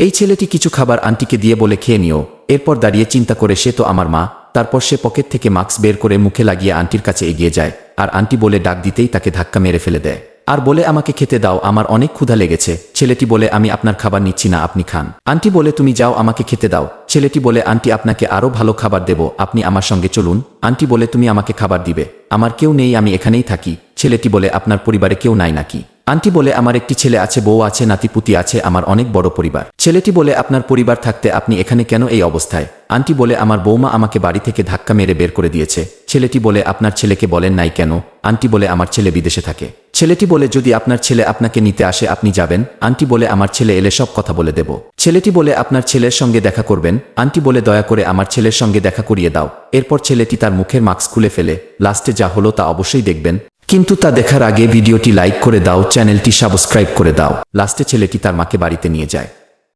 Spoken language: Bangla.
এই ছেলেটি কিছু খাবার আন্টিকে দিয়ে বলে খেয়ে নিও। এরপর দাঁড়িয়ে চিন্তা করে সে তো আমার মা। তারপর সে পকেট থেকে মাস্ক বের করে মুখে লাগিয়ে আন্টির কাছে এগিয়ে যায়। আর আন্টি বলে ডাক দিতেই তাকে ধাক্কা মেরে ফেলে দেয়। আর বলে, আমাকে খেতে দাও, আমার অনেক ক্ষুধা লেগেছে। ছেলেটি বলে, আমি আপনার খাবার নিচ্ছি না, আপনি খান। আন্টি বলে, তুমি যাও, আমাকে খেতে দাও। ছেলেটি বলে, আন্টি, আপনাকে আরও ভালো খাবার দেব। আপনি আমার সঙ্গে চলুন। আন্টি বলে, তুমি আমাকে খাবার দিবে। আমার কেউ নেই, আমি এখানেই থাকি। ছেলেটি বলে, আপনার পরিবারে কেউ নাই নাকি? আন্টি বলে, আমার একটি ছেলে আছে, বউ আছে, নাতিপুতি আছে, আমার অনেক বড় পরিবার। ছেলেটি বলে, আপনার পরিবার থাকতে আপনি এখানে কেন এই অবস্থায়? আন্টি বলে, আমার বৌমা আমাকে বাড়ি থেকে ধাক্কা মেরে বের করে দিয়েছে। ছেলেটি বলে, আপনার ছেলেকে বলেন নাই কেন? আন্টি বলে, আমার ছেলে বিদেশে থাকে। ছেলেটি বলে, যদি আপনার ছেলে আপনাকে নিতে আসে, আপনি যাবেন। আন্টি বলে, আমার ছেলে এলে সব কথা বলে দেব। ছেলেটি বলে, আপনার ছেলের সঙ্গে দেখা করবেন? আন্টি বলে, দয়া করে আমার ছেলের সঙ্গে দেখা করিয়ে দাও। এরপর ছেলেটি তার মুখের মাস্ক খুলে ফেলে। লাস্টে যা হলো তা অবশ্যই দেখবেন। কিন্তু তা দেখার আগে ভিডিওটি লাইক করে দাও, চ্যানেলটি সাবস্ক্রাইব করে দাও। লাস্টে ছেলেটি তার মাকে বাড়িতে নিয়ে যায়।